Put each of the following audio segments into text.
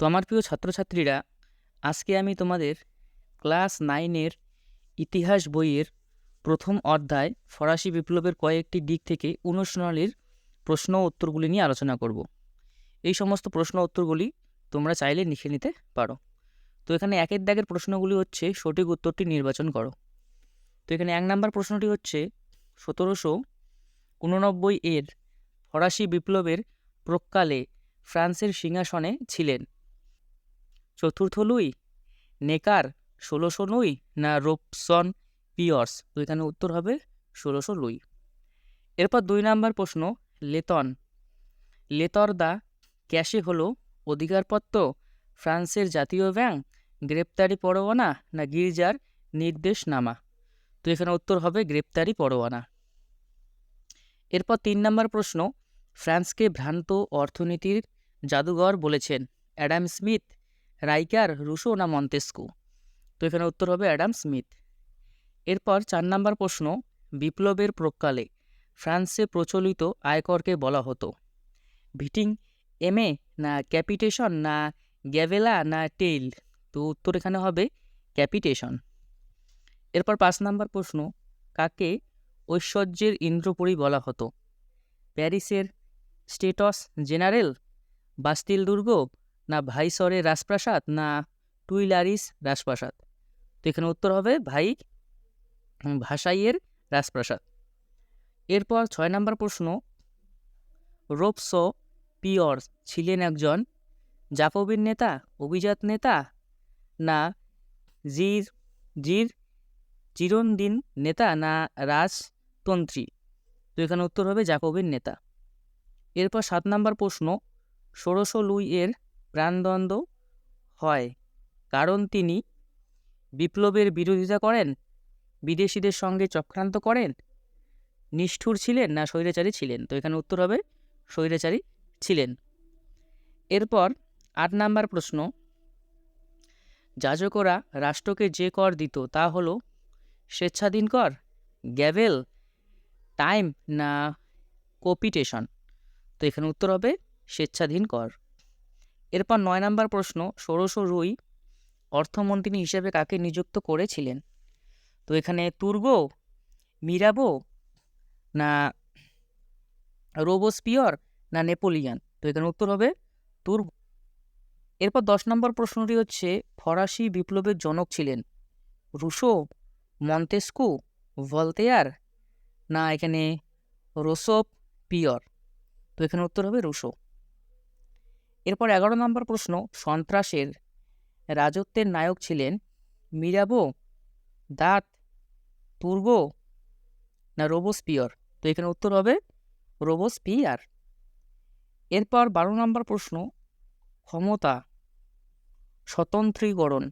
তো আমার প্রিয় ছাত্রছাত্রীরা, আজকে আমি তোমাদের ক্লাস নাইনের ইতিহাস বইয়ের প্রথম অধ্যায় ফরাসি বিপ্লবের কয়েকটি দিক থেকে অনুশীলনীর প্রশ্ন উত্তরগুলি নিয়ে আলোচনা করব। এই সমস্ত প্রশ্ন উত্তরগুলি তোমরা চাইলে লিখে নিতে পারো। তো এখানে একের দাগের প্রশ্নগুলি হচ্ছে, সঠিক উত্তরটি নির্বাচন করো। তো এখানে এক নম্বর প্রশ্নটি হচ্ছে, সতেরোশো উননব্বই এর ফরাসি বিপ্লবের প্রকালে ফ্রান্সের সিংহাসনে ছিলেন। চতুর্থ লুই, নেকার ষোলোশো লুই না রোপসন পিয়র্স? তো এখানে উত্তর হবে ষোলোশো লুই। এরপর দুই নাম্বার প্রশ্ন, লেতন। লেতর দা ক্যাশে হলো অধিকারপত্র ফ্রান্সের জাতীয় ব্যাংক, গ্রেপ্তারি পরোয়ানা না গির্জার নির্দেশনামা? তো এখানে উত্তর হবে গ্রেপ্তারি পরোয়ানা। এরপর তিন নম্বর প্রশ্ন, ফ্রান্সকে ভ্রান্ত অর্থনীতির জাদুঘর বলেছেন অ্যাডাম স্মিথ রাইকার, রুশো না মন্তেস্কু? তো এখানে উত্তর হবে অ্যাডাম স্মিথ। এরপর চার নম্বর প্রশ্ন, বিপ্লবের প্রকালে ফ্রান্সে প্রচলিত আয়করকে বলা হতো। ভিটিং এমএ না ক্যাপিটেশন না গ্যাভেলা না টেইল? তো উত্তর এখানে হবে ক্যাপিটেশন। এরপর পাঁচ নম্বর প্রশ্ন, কাকে ঐশ্বর্যের ইন্দ্রপুরী বলা হতো? প্যারিসের স্টেটস জেনারেল, বাস্তিল দুর্গ না ভাইসরের রাজপ্রাসাদ, না টুইলারিস রাজপ্রাসাদ। তো এখানে উত্তর হবে ভাই ভাসাইয়ের রাজপ্রাসাদ। এরপর ছয় নম্বর প্রশ্ন। রোপসো পিওর ছিলেন একজন জাকবিন নেতা, অভিজাত নেতা, না জির জির, চিরন্দিন নেতা, না রাজতন্ত্রী? তো এখানে উত্তর হবে জাকবিন নেতা। এরপর সাত নম্বর প্রশ্ন। ষোড়শো লুই এর প্রাণদণ্ড হয়। কারণ তিনি বিপ্লবের বিরোধিতা করেন, বিদেশিদের সঙ্গে চক্রান্ত করেন, নিষ্ঠুর ছিলেন না স্বৈরাচারী ছিলেন। তো এখানে উত্তর হবে স্বৈরাচারী ছিলেন। এরপর আট নাম্বার প্রশ্ন। যাজকরা রাষ্ট্রকে যে কর দিত তা হলো স্বেচ্ছাধীন কর, গ্যাভেল, টাইম না কপিটেশন তো এখানে উত্তর হবে স্বেচ্ছাধীন কর। এরপর নয় নম্বর প্রশ্ন, ষোড়শ রুই অর্থমন্ত্রী হিসেবে কাকে নিযুক্ত করেছিলেন? তো এখানে তুর্গো, মিরাবো, না রোবোস্পিয়র, না নেপোলিয়ান? তো এখানে উত্তর হবে তুর্গ। এরপর দশ নম্বর প্রশ্নটি হচ্ছে, ফরাসি বিপ্লবের জনক ছিলেন রুশো, মন্তেস্কু, ভলতেয়ার, না এখানে রোসোপ পিয়র তো এখানে উত্তর হবে রুশো। এরপর এগারো নম্বর প্রশ্ন, সন্ত্রাসের রাজত্বের নায়ক ছিলেন মিরাবো, দাঁত, তুর্গো না রোবোস্পিয়র? তো এখানে উত্তর হবে রোবোস্পিয়ার। এরপর বারো নম্বর প্রশ্ন, ক্ষমতা, স্বতন্ত্রীকরণ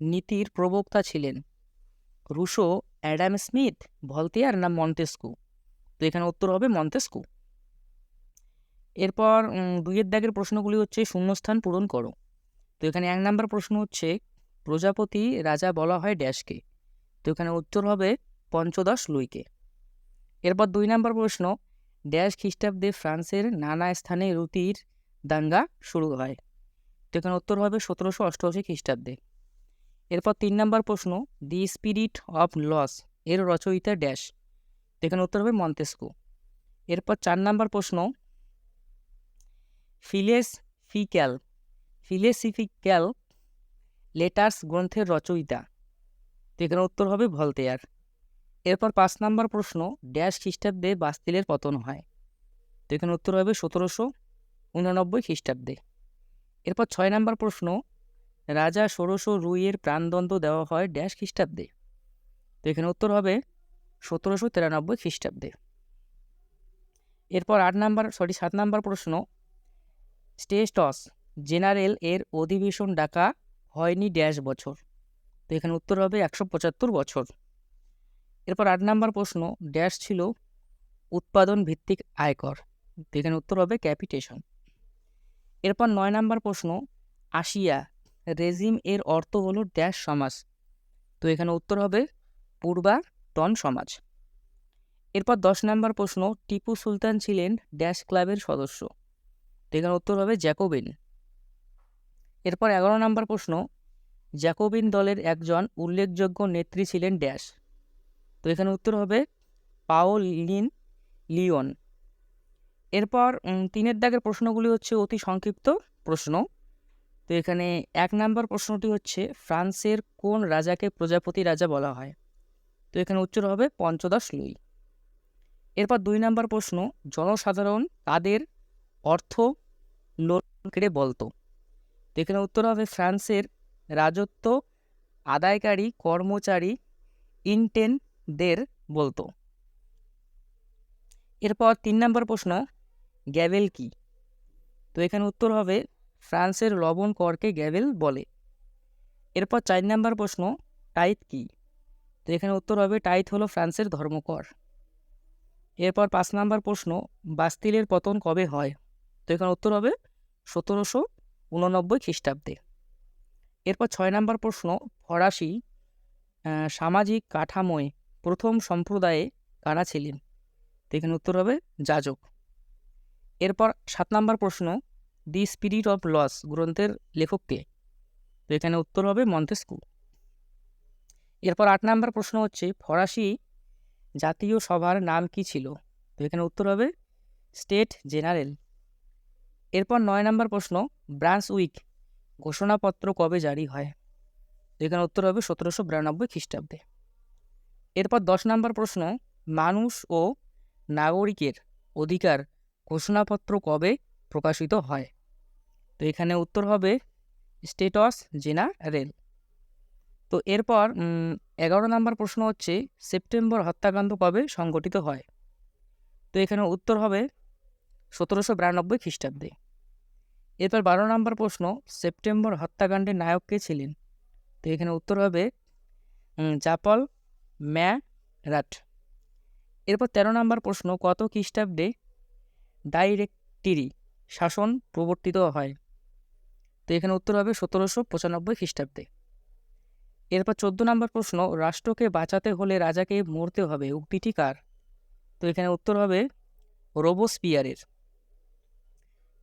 নীতির প্রবক্তা ছিলেন রুশো, অ্যাডাম স্মিথ, ভলতেয়ার না মন্তেস্কু? তো এখানে উত্তর হবে মন্তেস্কু। এরপর দুইয়ের দাগের প্রশ্নগুলি হচ্ছে, শূন্যস্থান পূরণ করো। তো এখানে এক নম্বর প্রশ্ন হচ্ছে, প্রজাপতি রাজা বলা হয় ড্যাশকে। তো এখানে উত্তর হবে, পঞ্চদশ লুইকে। এরপর দুই নম্বর প্রশ্ন, ড্যাশ খ্রিস্টাব্দে ফ্রান্সের নানা স্থানে রুতির দাঙ্গা শুরু হয়। তো এখানে উত্তর হবে, সতেরোশো অষ্টআশি খ্রিস্টাব্দে। এরপর তিন নম্বর প্রশ্ন, দি স্পিরিট অফ লস, এর রচয়িতা ড্যাশ। তো এখানে উত্তর হবে, মন্তেস্কু। এরপর চার নম্বর প্রশ্ন ফিলেস ফিক্যাল ফিলেসিফিক্যাল লেটার্স গ্রন্থের রচয়িতা। তো এখানে উত্তর হবে ভলতেয়ার। এরপর পাঁচ নম্বর প্রশ্ন, ড্যাশ খ্রিস্টাব্দে বাস্তিলের পতন হয়। তো এখানে উত্তর হবে সতেরোশো উননব্বই খ্রিস্টাব্দে। এরপর ছয় নম্বর প্রশ্ন, রাজা ষোড়শো রুইয়ের প্রাণদণ্ড দেওয়া হয় ড্যাশ খ্রিস্টাব্দে। তো এখানে উত্তর হবে সতেরোশো তিরানব্বই খ্রিস্টাব্দে। এরপর আট নাম্বার, সরি, সাত নাম্বার প্রশ্ন স্টেস্টস জেনারেল এর অধিবেশন ডাকা হয়নি ড্যাশ বছর। তো এখানে উত্তর হবে একশো পঁচাত্তর বছর। এরপর আট নাম্বার প্রশ্ন ড্যাশ ছিল উৎপাদন ভিত্তিক আয়কর। তো এখানে উত্তর হবে ক্যাপিটেশন। এরপর নয় নাম্বার প্রশ্ন, আসিয়া রেজিম এর অর্থ হলো ড্যাশ সমাজ। তো এখানে উত্তর হবে পূর্বা পূর্বাটন সমাজ। এরপর দশ নম্বর প্রশ্ন, টিপু সুলতান ছিলেন ড্যাশ ক্লাবের সদস্য। এখানে উত্তর হবে জ্যাকোবিন। এরপর এগারো নম্বর প্রশ্ন, জ্যাকোবিন দলের একজন উল্লেখযোগ্য নেত্রী ছিলেন ড্যাশ। তো এখানে উত্তর হবে পাওলিন লিওন। এরপর তিনের দাগের প্রশ্নগুলি হচ্ছে অতি সংক্ষিপ্ত প্রশ্ন। তো এখানে এক নম্বর প্রশ্নটি হচ্ছে, ফ্রান্সের কোন রাজাকে প্রজাপতি রাজা বলা হয়? তো এখানে উত্তর হবে পঞ্চদশ লুই। এরপর দুই নম্বর প্রশ্ন, জনসাধারণ তাদের অর্থ লোন কেড়ে বলতো। তো এখানে উত্তর হবে ফ্রান্সের রাজত্ব আদায়কারী কর্মচারী ইনটেনদের বলতো। এরপর তিন নম্বর প্রশ্ন গ্যাভেল কি? তো এখানে উত্তর হবে, ফ্রান্সের লবণ করকে গ্যাভেল বলে। এরপর চার নম্বর প্রশ্ন, টাইট কি? তো এখানে উত্তর হবে, টাইট হলো ফ্রান্সের ধর্মকর। এরপর পাঁচ নম্বর প্রশ্ন, বাস্তিলের পতন কবে হয়? তো এখানে উত্তর হবে সতেরোশো উননব্বই খ্রিস্টাব্দে। এরপর ছয় নম্বর প্রশ্ন, ফরাসি সামাজিক কাঠামোয় প্রথম সম্প্রদায়ে কারা ছিলেন? তো এখানে উত্তর হবে যাজক। এরপর সাত নম্বর প্রশ্ন, দি স্পিরিট অফ লস গ্রন্থের লেখক কে? তো এখানে উত্তর হবে মন্তেস্কু। এরপর আট নম্বর প্রশ্ন হচ্ছে, ফরাসি জাতীয় সভার নাম কি ছিল? তো এখানে উত্তর হবে স্টেট জেনারেল। এরপর নয় নম্বর প্রশ্ন ব্রাঞ্চ উইক ঘোষণাপত্র কবে জারি হয়? তো এখানে উত্তর হবে সতেরোশো বিরানব্বই খ্রিস্টাব্দে। এরপর দশ নম্বর প্রশ্ন, মানুষ ও নাগরিকের অধিকার ঘোষণাপত্র কবে প্রকাশিত হয়? তো এখানে উত্তর হবে স্টেটস জেনারেল। তো এরপর এগারো নম্বর প্রশ্ন হচ্ছে, সেপ্টেম্বর হত্যাকাণ্ড কবে সংগঠিত হয়? তো এখানে উত্তর হবে সতেরোশো বিরানব্বই খ্রিস্টাব্দে। এরপর বারো নম্বর প্রশ্ন, সেপ্টেম্বর হত্যাকাণ্ডের নায়ক কে ছিলেন? তো এখানে উত্তর হবে জাপল ম্যারাট এরপর তেরো নম্বর প্রশ্ন, কত খ্রিস্টাব্দে ডাইরেক্টিরি শাসন প্রবর্তিত হয়? তো এখানে উত্তর হবে সতেরোশো পঁচানব্বই খ্রিস্টাব্দে। এরপর চোদ্দ নম্বর প্রশ্ন, রাষ্ট্রকে বাঁচাতে হলে রাজাকে মরতে হবে, উক্তিটি কার? তো এখানে উত্তর হবে, রোবোস্পিয়ারের।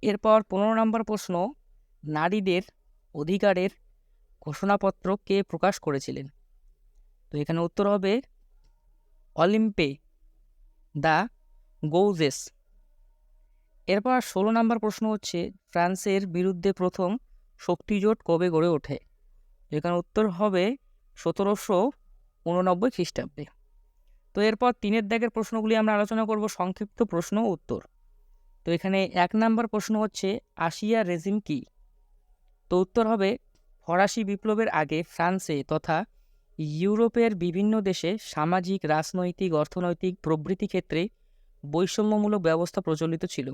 এরপর পনেরো নম্বর প্রশ্ন, নারীদের অধিকারের ঘোষণাপত্র কে প্রকাশ করেছিলেন? তো এখানে উত্তর হবে অলিম্পে দ্য গৌজেস। এরপর ষোলো নম্বর প্রশ্ন হচ্ছে, ফ্রান্সের বিরুদ্ধে প্রথম শক্তিজোট কবে গড়ে ওঠে? এখানে উত্তর হবে সতেরোশো উননব্বই খ্রিস্টাব্দে। তো এরপর তিনের দাগের প্রশ্নগুলি আমরা আলোচনা করব, সংক্ষিপ্ত প্রশ্ন উত্তর। তো এখানে এক নম্বর প্রশ্ন হচ্ছে, আসিয়া রেজিম কি? তো উত্তর হবে, ফরাসি বিপ্লবের আগে ফ্রান্সে তথা ইউরোপের বিভিন্ন দেশে সামাজিক, রাজনৈতিক, অর্থনৈতিক প্রভৃতি ক্ষেত্রে বৈষম্যমূলক ব্যবস্থা প্রচলিত ছিল।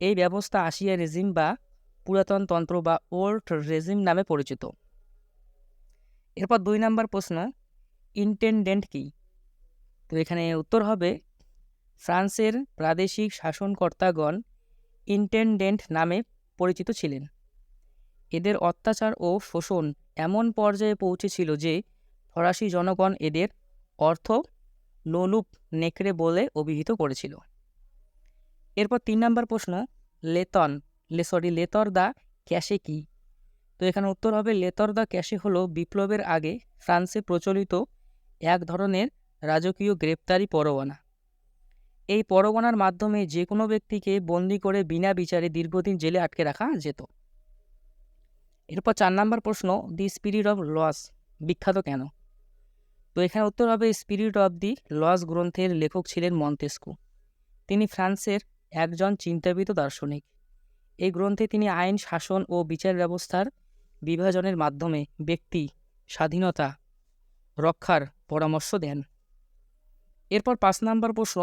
এই ব্যবস্থা আসিয়া রেজিম বা পুরাতন তন্ত্র বা ওল্ড রেজিম নামে পরিচিত। এরপর দুই নম্বর প্রশ্ন, ইন্টেন্ডেন্ট কি? তো এখানে উত্তর হবে ফ্রান্সের প্রাদেশিক শাসনকর্তাগণ ইন্টেন্ডেন্ট নামে পরিচিত ছিলেন। এদের অত্যাচার ও শোষণ এমন পর্যায়ে পৌঁছেছিল যে ফরাসি জনগণ এদের অর্থ লোলুপ নেকড়ে বলে অভিহিত করেছিল। এরপর তিন নম্বর প্রশ্ন, লেতন, লে, সরি, লেতর দা ক্যাশে কি? তো এখানে উত্তর হবে লেতর দা ক্যাশে হলো বিপ্লবের আগে ফ্রান্সে প্রচলিত এক ধরনের রাজকীয় গ্রেপ্তারি পরোয়ানা। এই পরোয়ানার মাধ্যমে যে কোনো ব্যক্তিকে বন্দি করে বিনা বিচারে দীর্ঘদিন জেলে আটকে রাখা যেত। এরপর চার নম্বর প্রশ্ন, দি স্পিরিট অফ লস বিখ্যাত কেন? তো এখানে উত্তর হবে, স্পিরিট অফ দি লস গ্রন্থের লেখক ছিলেন মন্তেস্কু। তিনি ফ্রান্সের একজন চিন্তাবিদ দার্শনিক। এই গ্রন্থে তিনি আইন, শাসন ও বিচার ব্যবস্থার বিভাজনের মাধ্যমে ব্যক্তি স্বাধীনতা রক্ষার পরামর্শ দেন। এরপর পাঁচ নম্বর প্রশ্ন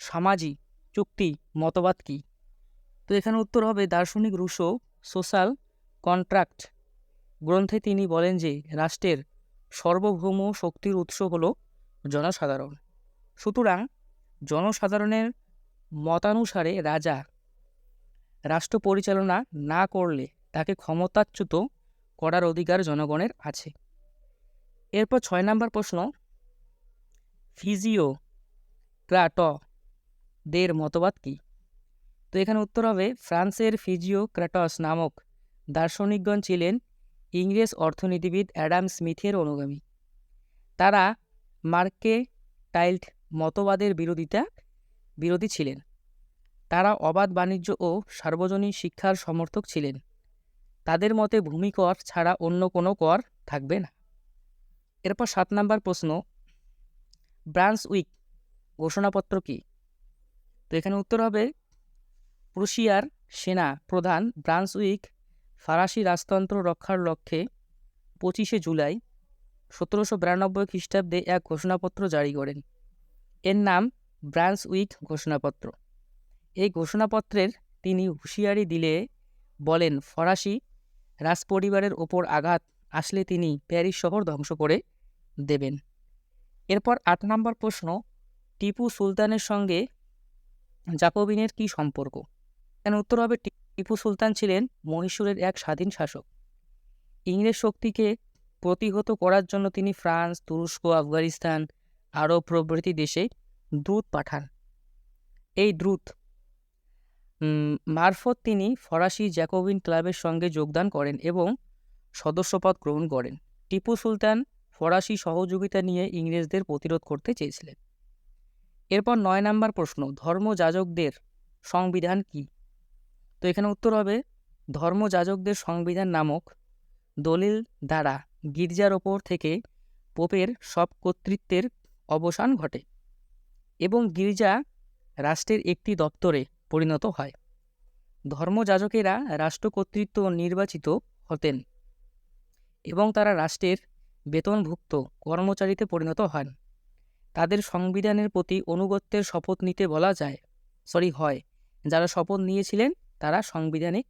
সামাজিক চুক্তি, মতবাদ কী? তো এখানে উত্তর হবে দার্শনিক রুশো, সোশ্যাল কন্ট্রাক্ট। গ্রন্থে তিনি বলেন যে, রাষ্ট্রের সার্বভৌম শক্তির উৎস হল জনসাধারণ। সুতরাং জনসাধারণের মতানুসারে রাজা, রাষ্ট্র পরিচালনা না করলে তাকে ক্ষমতাচ্যুত করার অধিকার জনগণের আছে। এরপর ছয় নম্বর প্রশ্ন। ফিজিও ক্রাট দের মতবাদ কী? তো এখানে উত্তর হবে, ফ্রান্সের ফিজিও ক্র্যাটস নামক দার্শনিকগণ ছিলেন ইংরেজ অর্থনীতিবিদ অ্যাডাম স্মিথের অনুগামী। তারা মার্কে টাইল্ড মতবাদের বিরোধিতা, বিরোধী ছিলেন। তারা অবাধ বাণিজ্য ও সার্বজনীন শিক্ষার সমর্থক ছিলেন। তাদের মতে ভূমিকর ছাড়া অন্য কোনো কর থাকবে না। এরপর সাত নাম্বার প্রশ্ন ব্রান্স উইক ঘোষণাপত্র কী? তো এখানে উত্তর হবে প্রুশিয়ার সেনা প্রধান ব্রান্সউইক ফরাসি রাজতন্ত্র রক্ষার লক্ষ্যে পঁচিশে জুলাই সতেরোশো বিরানব্বই খ্রিস্টাব্দে এক ঘোষণাপত্র জারি করেন। এর নাম ব্রান্সউইক ঘোষণাপত্র। এই ঘোষণাপত্রের তিনি হুঁশিয়ারি দিলে বলেন, ফরাসি রাজপরিবারের ওপর আঘাত আসলে তিনি প্যারিস শহর ধ্বংস করে দেবেন। এরপর আট নম্বর প্রশ্ন, টিপু সুলতানের সঙ্গে জাকোবিনের কী সম্পর্ক? এর উত্তর হবে টিপু সুলতান ছিলেন মহীশূরের এক স্বাধীন শাসক। ইংরেজ শক্তিকে প্রতিহত করার জন্য তিনি ফ্রান্স, তুরস্ক, আফগানিস্তান আরব প্রভৃতি দেশে দ্রুত পাঠান। এই দ্রুত মারফত তিনি ফরাসি জ্যাকোবিন ক্লাবের সঙ্গে যোগদান করেন এবং সদস্যপদ গ্রহণ করেন। টিপু সুলতান ফরাসি সহযোগিতা নিয়ে ইংরেজদের প্রতিরোধ করতে চেয়েছিলেন। এরপর নয় নাম্বার প্রশ্ন, ধর্মযাজকদের সংবিধান কি? তো এখানে উত্তর হবে, ধর্মযাজকদের সংবিধান নামক দলিল দ্বারা গির্জার ওপর থেকে পোপের সব কর্তৃত্বের অবসান ঘটে এবং গির্জা রাষ্ট্রের একটি দপ্তরে পরিণত হয়। ধর্মযাজকেরা রাষ্ট্র কর্তৃত্ব নির্বাচিত হতেন এবং তারা রাষ্ট্রের বেতনভুক্ত কর্মচারীতে পরিণত হন। তাদের সংবিধানের প্রতি অনুগত্যের শপথ নিতে বলা যায়, সরি হয়। যারা শপথ নিয়েছিলেন, তারা সাংবিধানিক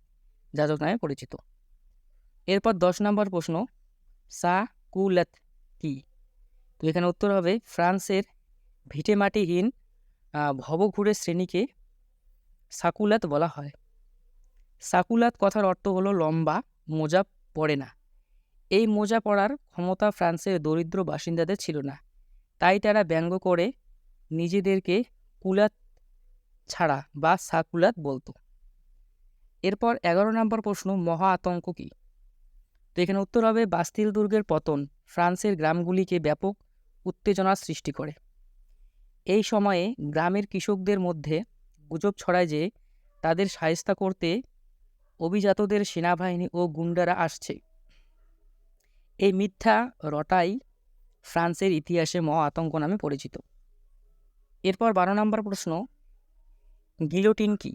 যাজক নামে পরিচিত। এরপর দশ নম্বর প্রশ্ন, সা কুলাত কি? তো এখানে উত্তর হবে ফ্রান্সের ভিটেমাটিহীন ভবঘুরে শ্রেণীকে সাকুলাত বলা হয়। সাকুলাত কথার অর্থ হলো লম্বা, মোজা পড়ে না। এই মোজা পড়ার ক্ষমতা ফ্রান্সের দরিদ্র বাসিন্দাদের ছিল না। তাই তারা ব্যঙ্গ করে নিজেদেরকে কুলাত ছাড়া বা সাকুলাত বলতো। এরপর এগারো নম্বর প্রশ্ন, মহা আতঙ্ক কী? তো এখানে উত্তর হবে, বাস্তিল দুর্গের পতন ফ্রান্সের গ্রামগুলিকে ব্যাপক উত্তেজনার সৃষ্টি করে। এই সময়ে গ্রামের কৃষকদের মধ্যে গুজব ছড়ায় যে তাদের সায়স্তা করতে অভিজাতদের সেনাবাহিনী ও গুন্ডারা আসছে। এই মিথ্যা রটাই ফ্রান্সের ইতিহাসে মহা আতঙ্ক নামে পরিচিত। এরপর বারো নম্বর প্রশ্ন, গিলোটিন কি?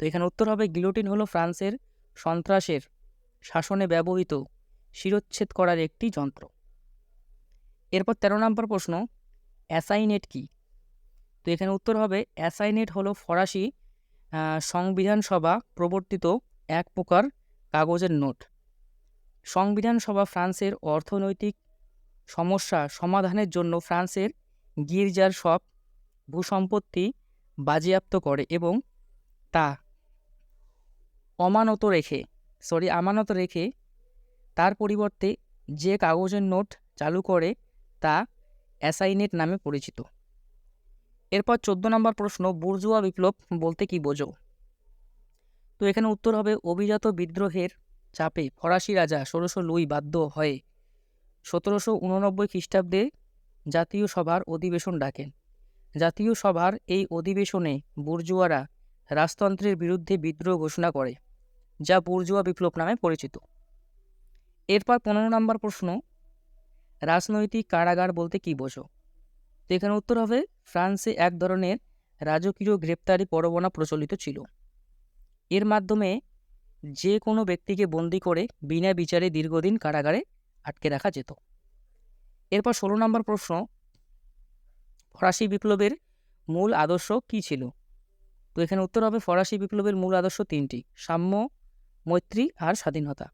তো এখানে উত্তর হবে, গিলোটিন হলো ফ্রান্সের সন্ত্রাসের শাসনে ব্যবহৃত শিরোচ্ছেদ করার একটি যন্ত্র। এরপর তেরো নম্বর প্রশ্ন, অ্যাসাইনেট কি? তো এখানে উত্তর হবে, অ্যাসাইনেট হলো ফরাসি সংবিধান সভা প্রবর্তিত এক প্রকার কাগজের নোট। সংবিধান সভা ফ্রান্সের অর্থনৈতিক সমস্যা সমাধানের জন্য ফ্রান্সের গির্জার সব ভূসম্পত্তি বাজেয়াপ্ত করে এবং তা অমানত রেখে সরি আমানত রেখে তার পরিবর্তে যে কাগজের নোট চালু করে তা অ্যাসাইনেট নামে পরিচিত। এরপর চোদ্দ নম্বর প্রশ্ন, বুর্জুয়া বিপ্লব বলতে কি বোঝো? তো এখানে উত্তর হবে, অভিজাত বিদ্রোহের চাপে ফরাসি রাজা ষোলোশো লুই বাধ্য হয়ে সতেরোশো উননব্বই খ্রিস্টাব্দে জাতীয় সভার অধিবেশন ডাকেন। জাতীয় সভার এই অধিবেশনে বুর্জুয়ারা রাজতন্ত্রের বিরুদ্ধে বিদ্রোহ ঘোষণা করে, যা বুর্জুয়া বিপ্লব নামে পরিচিত। এরপর পনেরো নম্বর প্রশ্ন, রাজনৈতিক কারাগার বলতে কী বোঝো? তো এখানে উত্তর হবে, ফ্রান্সে এক ধরনের রাজকীয় গ্রেপ্তারি পরবনা প্রচলিত ছিল। এর মাধ্যমে যে কোনো ব্যক্তিকে বন্দি করে বিনা বিচারে দীর্ঘদিন কারাগারে আটকে রাখা যেত। এরপর ষোলো নম্বর প্রশ্ন, ফরাসি বিপ্লবের মূল আদর্শ কী ছিল? তো এখানে উত্তর হবে ফরাসি বিপ্লবের মূল আদর্শ তিনটি, সাম্য, মৈত্রী আর স্বাধীনতা।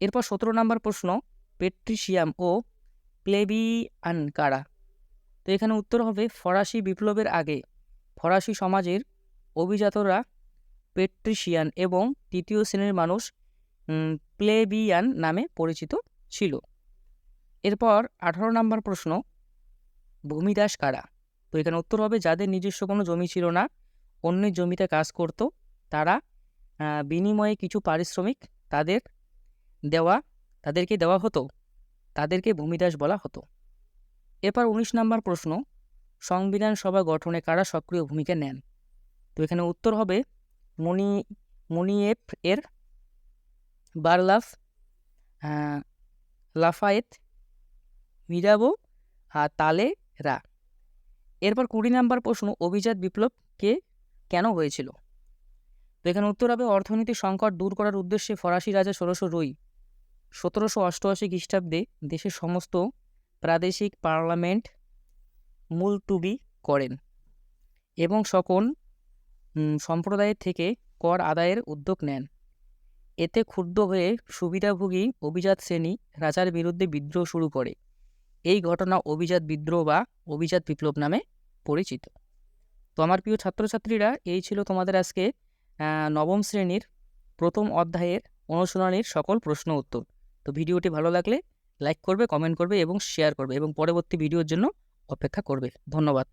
এরপর সতেরো নম্বর প্রশ্ন, পেট্রিশিয়াম ও প্লেবিয়ান কারা তো এখানে উত্তর হবে ফরাসি বিপ্লবের আগে ফরাসি সমাজের অভিজাতরা পেট্রিশিয়ান এবং তৃতীয় শ্রেণির মানুষ প্লেবিয়ান নামে পরিচিত ছিল। এরপর আঠারো নম্বর প্রশ্ন ভূমিদাস কারা? তো এখানে উত্তর হবে যাদের নিজস্ব কোনো জমি ছিল না, অন্যের জমিতে কাজ করত, তারা বিনিময়ে কিছু পারিশ্রমিক তাদের দেওয়া, তাদেরকে দেওয়া হতো, তাদেরকে ভূমিদাস বলা হতো। এরপর উনিশ নম্বর প্রশ্ন, সংবিধান সভা গঠনে কারা সক্রিয় ভূমিকা নেন? তো এখানে উত্তর হবে মনি, মনিয়েফ এর বারলাফ লাফায়েত মিরাবো আর তালে রা। এরপর কুড়ি নাম্বার প্রশ্ন, অভিজাত বিপ্লব কে, কেন হয়েছিল? তো এখানে উত্তর হবে অর্থনৈতিক সংকট দূর করার উদ্দেশ্যে ফরাসি রাজা ষোলোশো রুই, সতেরোশো অষ্টআশি খ্রিস্টাব্দে দেশের সমস্ত প্রাদেশিক পার্লামেন্ট মুলতুবি করেন এবং সকল সম্প্রদায়ের থেকে কর আদায়ের উদ্যোগ নেন। এতে ক্ষুব্ধ হয়ে সুবিধাভোগী অভিজাত শ্রেণি রাজার বিরুদ্ধে বিদ্রোহ শুরু করে। এই ঘটনা অভিজাত বিদ্রোহ বা অভিজাত বিপ্লব নামে পরিচিত। তো আমার প্রিয় ছাত্রছাত্রীরা, এই ছিল তোমাদের আজকে নবম শ্রেণির প্রথম অধ্যায়ের অনুশীলনীর সকল প্রশ্ন উত্তর। তো ভিডিওটি ভালো লাগলে লাইক করবে, কমেন্ট করবে এবং শেয়ার করবে এবং পরবর্তী ভিডিওর জন্য অপেক্ষা করবে। ধন্যবাদ।